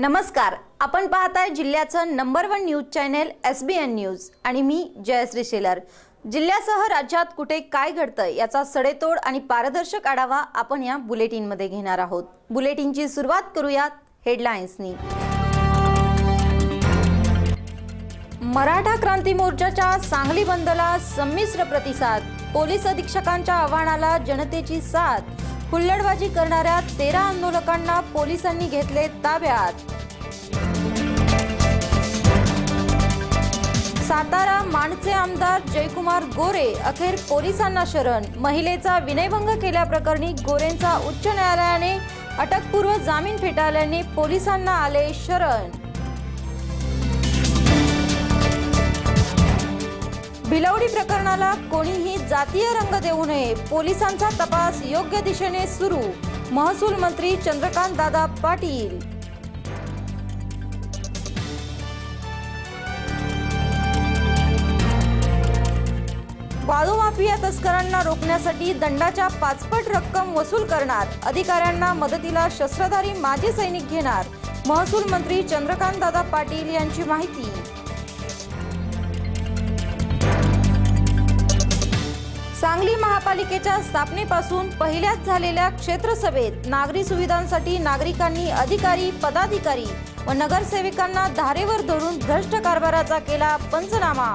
नमस्कार. आपण पाहताय जिल्ह्याचं number one news channel S B N news आणि मी जयश्री शेलर. जिल्ह्यासह राज्यात कुठे काय घडतं याचा सडेतोड आणि पारदर्शक आढावा आपण या बुलेटिनमध्ये घेणार आहोत. बुलेटिनची सुरुवात करूयात हेडलाईन्सनी मराठा क्रांती मोर्चाच्या सांगली बंदला संमिश्र प्रतिसाद. पोलीस अधीक्षकांच्या आव्हानाला जनतेची साथ. हुल्लडबाजी करणाऱ्या तेरा आंदोलकांना पोलिसांनी घेतले ताब्यात. सातारा माणचे आमदार जयकुमार गोरे अखेर पोलिसांना शरण. महिलेचा विनयभंग केल्याप्रकरणी गोरेंचा उच्च न्यायालयाने अटकपूर्व जामीन फेटाळल्याने पोलिसांना आले शरण. भिलवडी प्रकरणाला कोणीही जातीय रंग देऊ नये. पोलिसांचा तपास योग्य दिशेने सुरू. महसूल मंत्री चंद्रकांत दादा पाटील. वाळू माफिया तस्करांना रोखण्यासाठी दंडाच्या पाचपट रक्कम वसूल करणार. अधिकाऱ्यांना मदतीला शस्त्रधारी माजी सैनिक घेणार. महसूल मंत्री चंद्रकांत दादा पाटील यांची माहिती. महापालिकेच्या स्थापनेपासून पहिल्याच झालेल्या क्षेत्रसभेत नागरी सुविधांसाठी नागरिकांनी अधिकारी पदाधिकारी व नगरसेविकांना धारेवर धरून भ्रष्ट कारभाराचा केला पंचनामा.